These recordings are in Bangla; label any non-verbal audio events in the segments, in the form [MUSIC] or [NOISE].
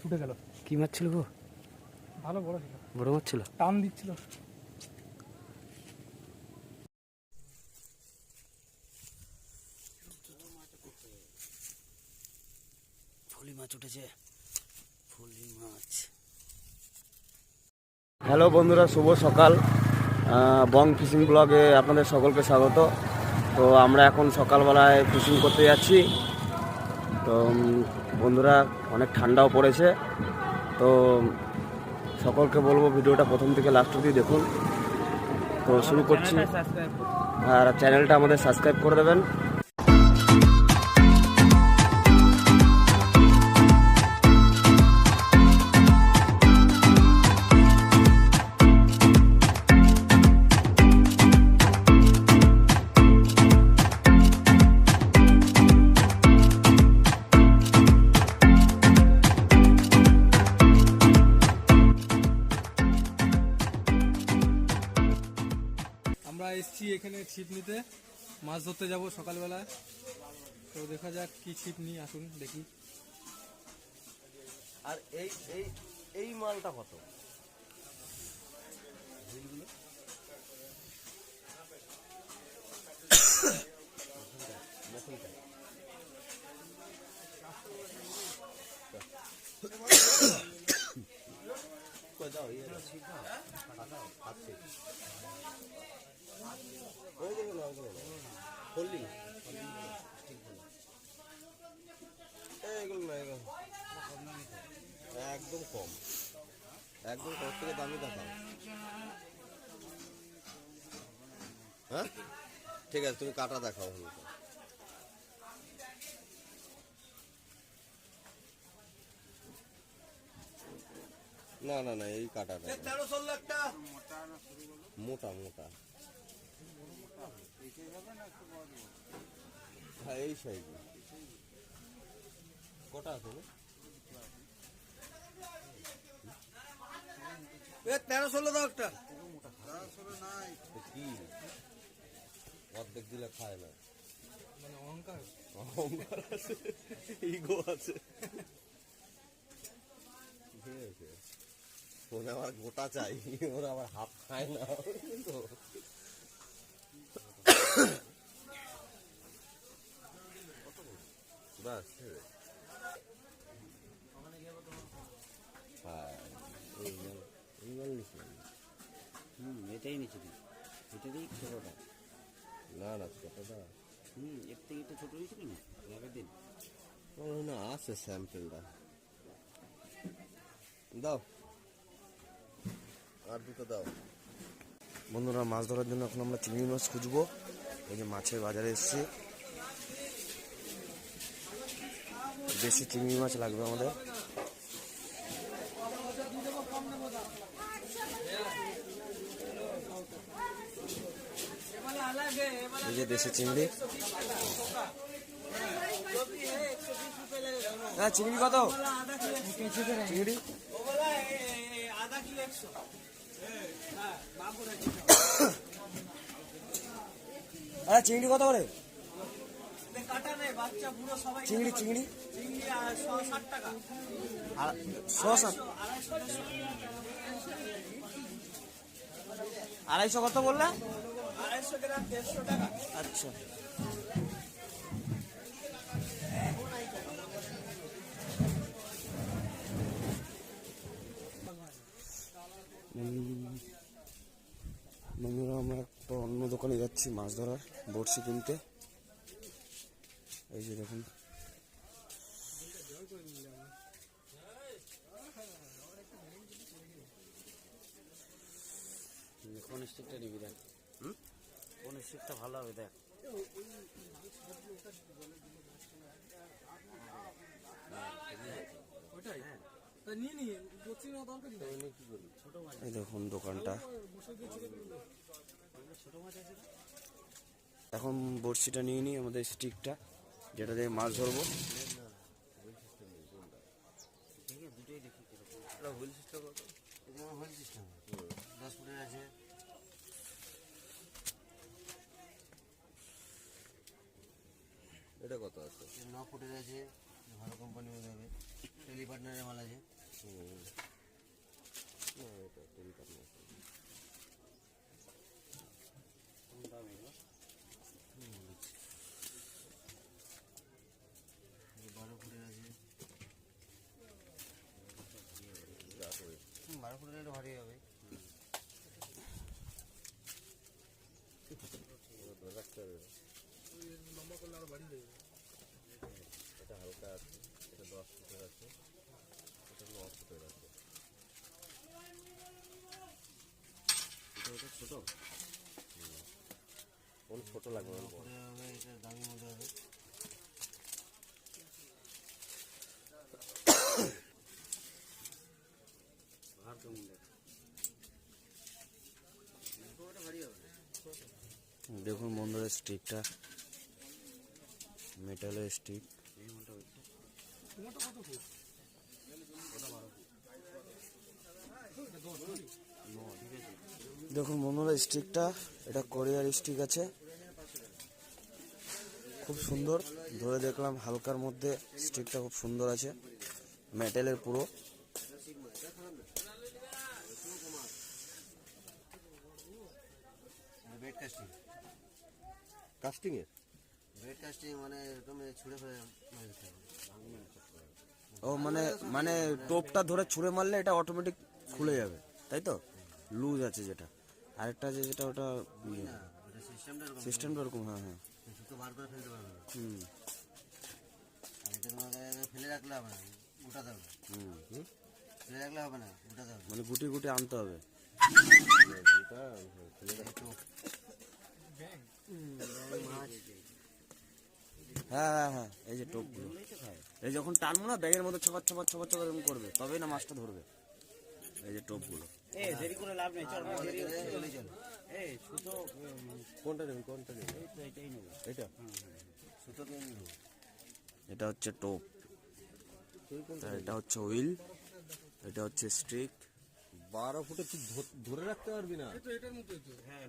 ছুটে গেল। কি মাছ ছিল গো? ভালো বড় ছিল। বড় মাছ ছিল টান দিচ্ছিল। ফুলি মাছ উঠেছে। ফুলি মাছ। হ্যালো বন্ধুরা শুভ সকাল। বং ফিশিং ব্লগে আপনাদের সকলকে স্বাগত। তো আমরা এখন সকালবেলায় ফিশিং করতে যাচ্ছি। তো বন্ধুরা, অনেক ঠান্ডাও পড়েছে। তো, সকলকে বলব ভিডিওটা প্রথম থেকে লাস্ট অবধি দেখুন। তো, শুরু করছি। আর চ্যানেলটা আমাদের সাবস্ক্রাইব করে দেবেন। কি ছিপ নিই আসুন দেখি। আর এই এই এই মালটা কত? একদম কম। একদম কম থেকে দামি দেখাও হ্যাঁ? ঠিক আছে তুমি কাটা দেখাও না না না এই কাটাটা মোটা মোটা। হ্যাঁ এই সাইজ। কটা আছে তেরো ষোলো দাও একটা। কি? অর্ধেক দিলে খায় না। মানে অহংকার? অহংকার আছে ইগো আছে। ঠিক আছে। আমার গোটা চাই ওরা আবার হাফ খায় না। তো [COUGHS] বাস ঠিক আছে। হ্যাঁ এই নিস হুম এটাই নিচে দিই এটা দিই ছোটোটা না না কতটা হুম এর একটু ছোটো না আগের দিন হয় আছে স্যাম্পেলটা দাও আর দুটো দাও বন্ধুরা, মাছ ধরার জন্য এখন আমরা চিংড়ি মাছ খুঁজবো। এই যে মাছের বাজারে এসেছি। দেশি চিংড়ি মাছ লাগবে আমাদের। যে দেশি চিংড়ি। হ্যাঁ চিংড়ি কত? চিংড়ি? হ্যাঁ চিংড়ি কত করে? চিংড়ি চিংড়ি? আড়াইশো কত ষাট আড়াইশো আচ্ছা। বন্ধুরা আমরা একটা অন্য দোকানে যাচ্ছি মাছ ধরার বড়শি কিনতে। এই যে দেখুন। কোন স্টিকটা নিবি দেখ। হুম? কোন স্টিকটা ভালো হবে দেখ। নেই এই দেখুন দোকানটা। এখন বড়শিটা নিয়ে নিই আমাদের স্টিকটা যেটা দিয়ে মাছ ধরবো। দুটোই দেখি হুইল সিস্টেম হল সিস্টেম। দশ ফুটের আছে। এটা কত আছে? ন ফুটের আছে ভালো কোম্পানি হয়ে যাবে টেলি পার্টনারের মাল আছে। বারো ফুটের আছে। বারো ফুটের একটু ভারী হবে। ছোট কোন ছোট? লাগবে বারো ফুটের হবে এটা দামি আর কেমন দেখ? ওটা ভারী হবে দেখুন বন্ধুরা স্টিকটা মেটালের স্টিক। তোমারটা কত ফুট দেখুন বন্ধুরা স্টিকটা এটা কোরিয়ার স্টিক আছে। খুব সুন্দর। ধরে দেখলাম হালকার মধ্যে স্টিকটা খুব সুন্দর আছে। মেটালের পুরো। বেড কাস্টিং এর বেড কাস্টিং মানে এরকম ছুঁড়ে ফেলে ও মানে মানে টোপটা ধরে ছুঁড়ে মারলে এটা অটোমেটিক খুলে যাবে, তাই তো? লুজ আছে যেটা। আরেকটা আছে যেটা ওটা সিস্টেমটা এরকম ওরকম হ্যাঁ হ্যাঁ। এটা ফেলে রাখলে হবে না হবে হুম। ফেলে রাখলে হবে না মানে গুটি গুটি আনতে হবে। হ্যাঁ হ্যাঁ হ্যাঁ এই যে টোপগুলো। এই যখন টানবো না ব্যাগের মধ্যে ছপার ছপার ছপার ছপার এরকম করবে। তবেই না মাছটা ধরবে। এই যে টোপগুলো। এ দেরি করে লাভ নেই চল দেরি হচ্ছে। চলে চল। এই সুতো কোনটা নেবেন কোনটা নেবেন? এই তো এটা এটা হচ্ছে টোপ। এটা হচ্ছে হুইল এটা হচ্ছে স্ট্রিক বারো ফুটে তুই ধরে রাখতে পারবি না? তো এটার মতোই তো। হ্যাঁ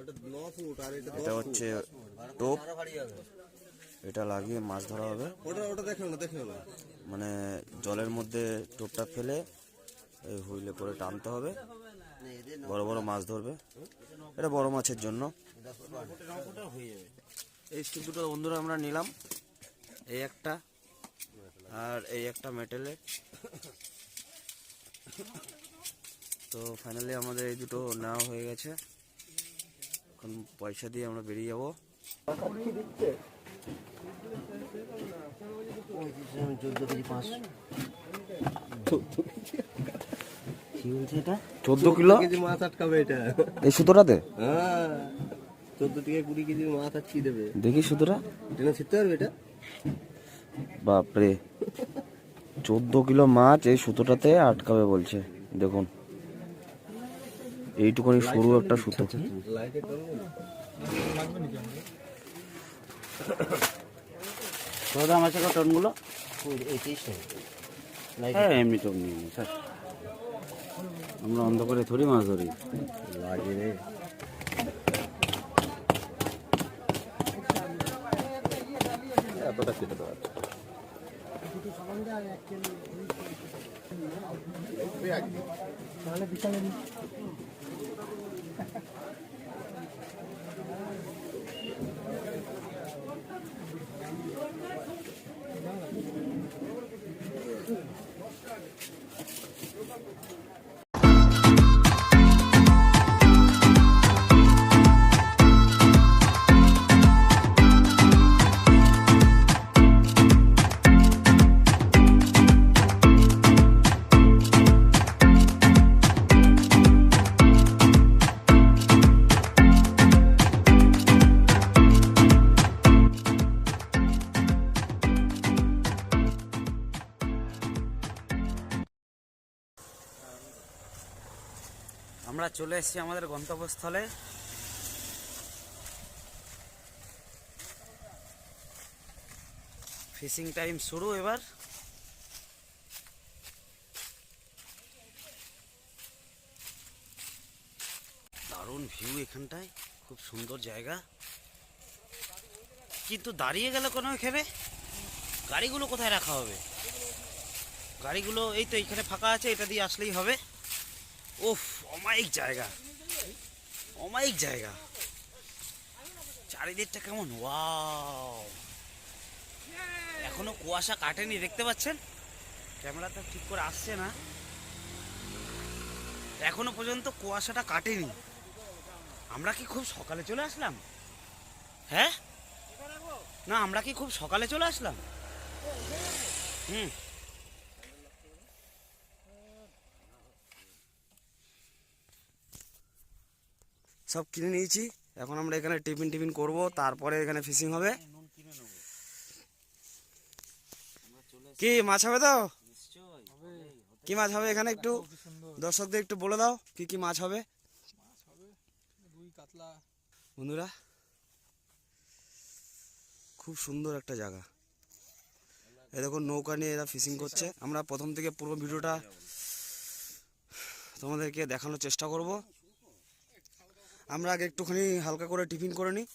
এটা ফুট এটা এটা হচ্ছে টোপ। এটা লাগিয়ে মাছ ধরা হবে। ওটা ওটা দেখো না দেখো না। মানে জলের মধ্যে টোপটা ফেলে এই হুইলে করে টানতে হবে। বড় বড় মাছ ধরবে। এটা বড় মাছের জন্য। এই স্টিক দুটো বন্ধুরা আমরা নিলাম। এই একটা আর এই একটা মেটেলে তো ফাইনালি আমাদের এই দুটো নেওয়া হয়ে গেছে। এখন পয়সা দিয়ে আমরা বেরিয়ে যাব। চোদ্দ কেজি পাঁচ কি বলছে এটা চোদ্দ কিলো কেজি মাছ আটকাবে এটা। এই সুতোটাতে? হ্যাঁ। চোদ্দ থেকে কুড়ি কেজি মাছ আটকিয়ে দেবে। দেখি সুতোটা। ছিটতে পারবে এটা? বাপরে। চোদ্দ কিলো মাছ এই সুতোটাতে আটকাবে বলছে। দেখুন। এইটুকুনি সরু একটা সুতো লাইটে টানবে না লাগবে নাকি আমাদের কত দাম আছে টনগুলো? টাকা হ্যাঁ এমনি তো নিয়ে স্যার আমরা অন্ধ করে থরি মাছ ধরি। লাগে রে। এতটা কেটে দেওয়া আছে। আমরা Thank you. চলে এসেছি আমাদের গন্তব্যস্থলে। ফিশিং টাইম শুরু এবার। দারুণ ভিউ এখানটায়, খুব সুন্দর জায়গা। কিন্তু দাঁড়িয়ে গেলে কোনো এখানে? গাড়িগুলো কোথায় রাখা হবে? গাড়িগুলো এই তো এইখানে ফাঁকা আছে, এটা দিয়ে আসলেই হবে। ওফ অমায়িক জায়গা। অমায়িক জায়গা। চারিদিকটা কেমন? ওয়াও। এখনও কুয়াশা কাটেনি, দেখতে পাচ্ছেন? ক্যামেরাটা ঠিক করে আসছে না। এখনও পর্যন্ত কুয়াশাটা কাটেনি। আমরা কি খুব সকালে চলে আসলাম? হ্যাঁ? না, আমরা কি খুব সকালে চলে আসলাম? হুম। সব কিনে নিয়েছি। এখন আমরা এখানে টিফিন টিফিন করব, তারপরে এখানে ফিশিং হবে। কি, মাছ হবে তো? কি মাছ হবে এখানে একটু? দর্শকদের একটু বলে দাও, কি কি মাছ হবে? বন্ধুরা, খুব সুন্দর একটা জায়গা। এই দেখুন নৌকা নিয়ে এরা ফিশিং করছে। আমরা প্রথম থেকে পুরো ভিডিওটা তোমাদেরকে দেখানোর চেষ্টা করব। আমরা আগে একটুখানি হালকা করে টিফিন করে নিই।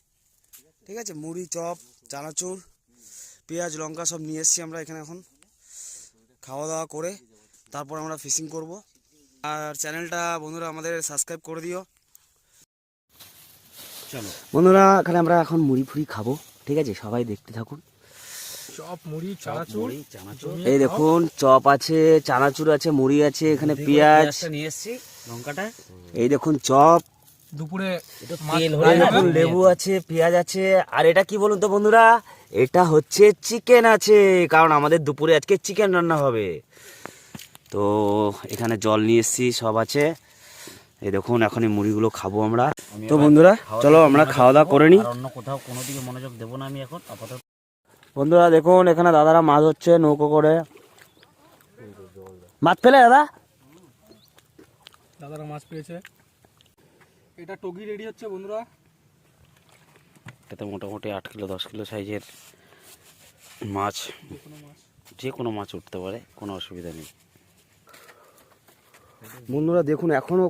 ঠিক আছে? মুড়ি চপ চানাচুর পেঁয়াজ লঙ্কা সব নিয়ে এসেছি আমরা এখানে এখন। খাওয়া দাওয়া করে তারপর আমরা ফিশিং করব। আর চ্যানেলটা বন্ধুরা আমাদের সাবস্ক্রাইব করে দিও। চলো। বন্ধুরা এখানে আমরা এখন মুড়ি ফুড়ি খাব। ঠিক আছে? সবাই দেখতে থাকুন। চপ মুড়ি চানাচুর এই দেখুন চপ আছে চানাচুর আছে মুড়ি আছে এখানে পেঁয়াজ নিয়ে এসছি লঙ্কাটা। এই দেখুন চপ। দুপুরে লেবু আছে পেঁয়াজ আছে। আর এটা কি বলুন তো বন্ধুরা? এটা হচ্ছে চিকেন আছে। কারণ আমাদের দুপুরে আজকে চিকেন রান্না হবে। তো এখানে জল নিয়ে এসছি সব আছে। এই দেখুন এখন এই মুড়িগুলো খাব আমরা। তো বন্ধুরা চলো আমরা খাওয়া দাওয়া করে নিই। অন্য কোথাও কোনো দিকে মনোযোগ দেবো না আমি এখন আপাতত। বন্ধুরা দেখুন এখানে দাদারা মাছ হচ্ছে নৌকো করে। মাছ পেলে দাদা? দাদারা মাছ পেয়েছে। এটা টগি রেডি হচ্ছে বন্ধুরা। এটাতে মোটামুটি আট কিলো দশ কিলো সাইজের মাছ। যে কোনো মাছ উঠতে পারে কোনো অসুবিধা নেই। বন্ধুরা দেখুন এখনও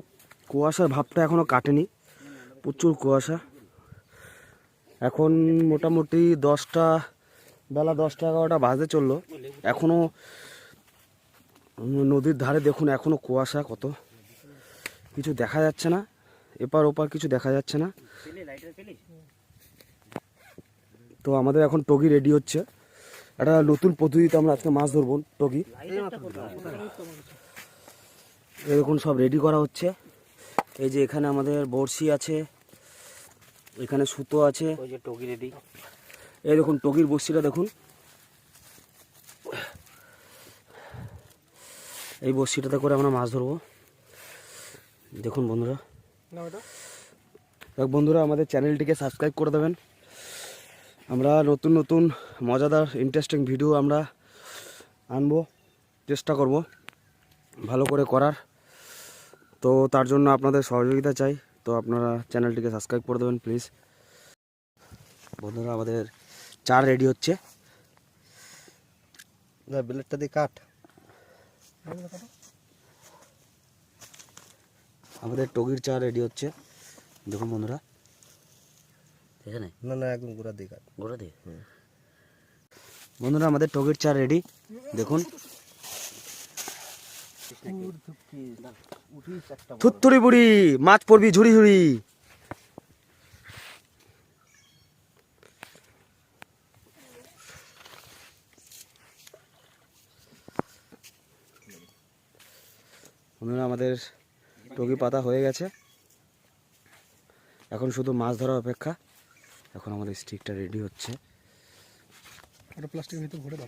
কুয়াশার ভাবটা এখনও কাটেনি। প্রচুর কুয়াশা। এখন মোটামুটি দশটা বেলা দশটা এগারোটা বাজে চলল। এখনও উম, নদীর ধারে দেখুন এখনও কুয়াশা কত। কিছু দেখা যাচ্ছে না। এপার ওপার কিছু দেখা যাচ্ছে না। তো আমাদের এখন টগি রেডি হচ্ছে। একটা নতুন পদ্ধতিতে আমরা আজকে মাছ ধরবো টগি। এরকম সব রেডি করা হচ্ছে। এই যে এখানে আমাদের বড়শি আছে এখানে সুতো আছে। ওই যে টগি রেডি এই দেখুন টগির বড়শিটা দেখুন। এই বড়শিটাতে করে আমরা মাছ ধরবো। দেখুন বন্ধুরা। বন্ধুরা আমাদের চ্যানেলটিকে সাবস্ক্রাইব করে দেবেন। আমরা নতুন নতুন মজাদার ইন্টারেস্টিং ভিডিও আমরা আনব চেষ্টা করব ভালো করে করার। তো তার জন্য আপনাদের সহযোগিতা চাই। তো আপনারা চ্যানেলটিকে সাবস্ক্রাইব করে দেবেন প্লিজ বন্ধুরা আমাদের চার রেডি হচ্ছে। ব্লেডটা দিয়ে কাট। আমাদের টগির চা রেডি হচ্ছে। দেখুন বন্ধুরা। এখানে? না না একদম গোড়া দিয়ে গোড়া দিয়ে বন্ধুরা আমাদের টগির চা রেডি দেখুন। থুত্তুরি বুড়ি মাছ পড়বি ঝুড়ি ঝুড়ি। বন্ধুরা আমাদের টগি পাতা হয়ে গেছে। এখন শুধু মাছ ধরার অপেক্ষা। এখন আমাদের স্টিকটা রেডি হচ্ছে। ওটা প্লাস্টিকের ভিতরে ভরে দাও।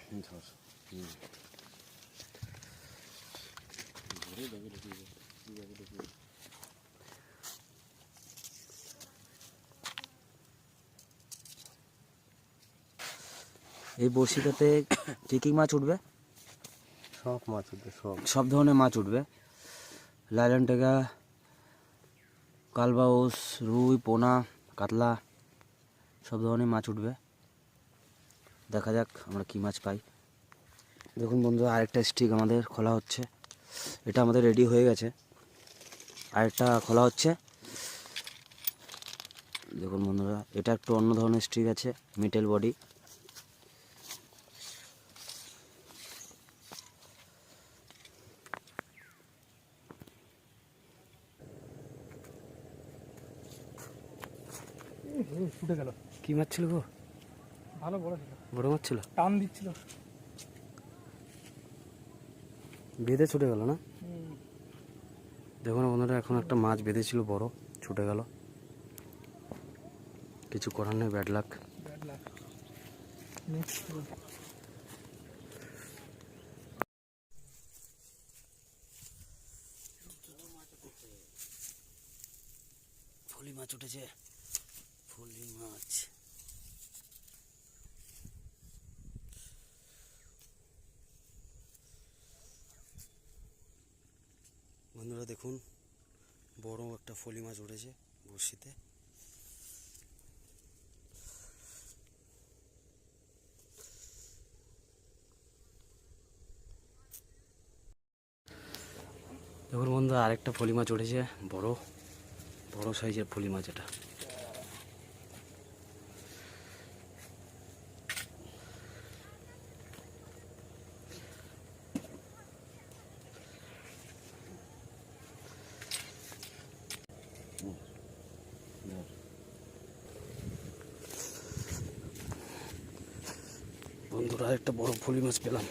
এই বড়শিটাতে কী কী মাছ উঠবে? সব মাছ উঠবে সব। সব ধরনের মাছ উঠবে। লাইলন টেগা, কালবাউস, রুই, পোনা, কাতলা, সব ধরনের মাছ উঠবে। দেখা যাক আমরা কী মাছ পাই। দেখুন বন্ধুরা, আরেকটা স্টিক আমাদের খোলা হচ্ছে। এটা আমাদের রেডি হয়ে গেছে। আরেকটা খোলা হচ্ছে। দেখুন বন্ধুরা, এটা একটু অন্য ধরনের স্টিক আছে মিটেল বডি ছুটে গেল কি মাছ ছিল গো? ভালো বড় ছিল। বড় মাছ ছিল টান দিচ্ছিল। বেঁধে ছুটে গেল না? দেখুন বন্ধুরা এখন একটা মাছ বেঁধেছিল বড় ছুটে গেল। কিছু করার নেই ব্যাড লাক ব্যাড লাক ফলি মাছ উঠেছে। ফলি মাছ বন্ধুরা দেখুন বড় একটা ফলি মাছ উঠেছে বড়শিতে। দেখুন বন্ধু আরেকটা ফলি মাছ উঠেছে, বড় বড় সাইজের ফলি মাছ এটা বন্ধুরা একটা বড় ফলি মাছ পেলাম।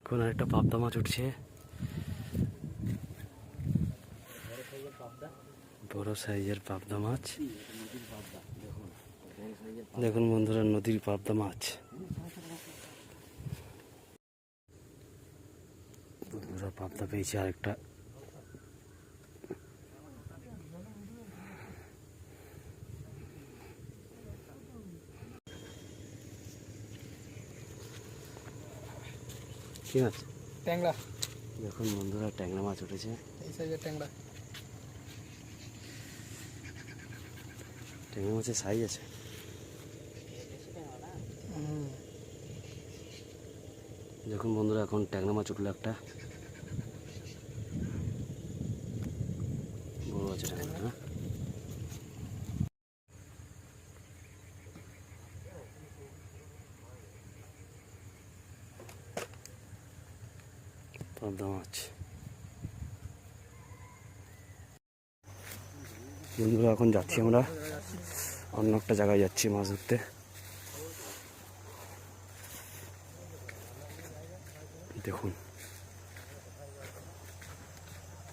এখন একটা পাবদা মাছ উঠছে। বড় সাইজের পাবদা মাছ। দেখুন বন্ধুরা, নদীর পাবদা মাছ। বন্ধুরা, পাবদা পেয়েছে আরেকটা। কি মাছ ট্যাংরা। দেখুন বন্ধুরা ট্যাংরা মাছ উঠেছে। এই সাইজের ট্যাংরা। ট্যাংরা মাছের সাইজ আছে। দেখুন বন্ধুরা এখন ট্যাংরা মাছ উঠল একটা বড় আছে ট্যাংরা হ্যাঁ পাবদা মাছ বন্ধুরা, এখন যাচ্ছি আমরা। অন্য একটা জায়গায় যাচ্ছি মাছ ধরতে। দেখুন।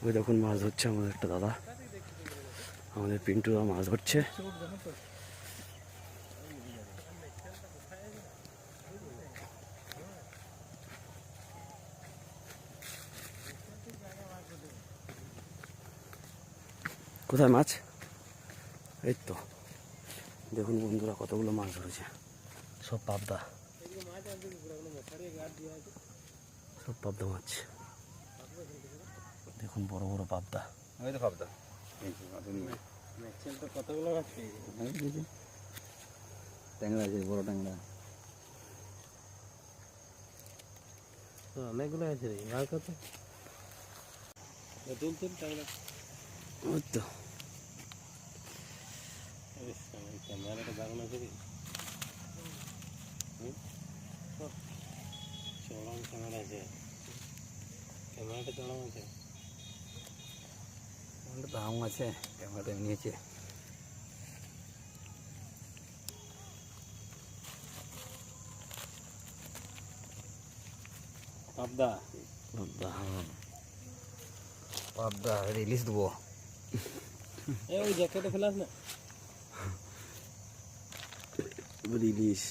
ওই দেখুন মাছ ধরছে আমাদের একটা দাদা। আমাদের পিন্টুরা মাছ ধরছে। কোথায় মাছ? এই তো। দেখুন বন্ধুরা কতগুলো মাছ ধরেছে। সব পাবদা। সব পাবদা মাছ। দেখুন বড় বড় পাবদা। ওই তো ভাবতা কতগুলো মাছ পেয়েছি। ট্যাংরা আছে বড় ট্যাংরা। অনেকগুলো আছে রে। আর কত? তুল তুল ট্যাংরা। ওই তো। দাম আছে। ক্যামেরাটা নিয়েছে পাবদা। পাবদা। পাবদা। রিলিজ দেবো। ওই জ্যাকেটে ফেলাস না। ইলিশ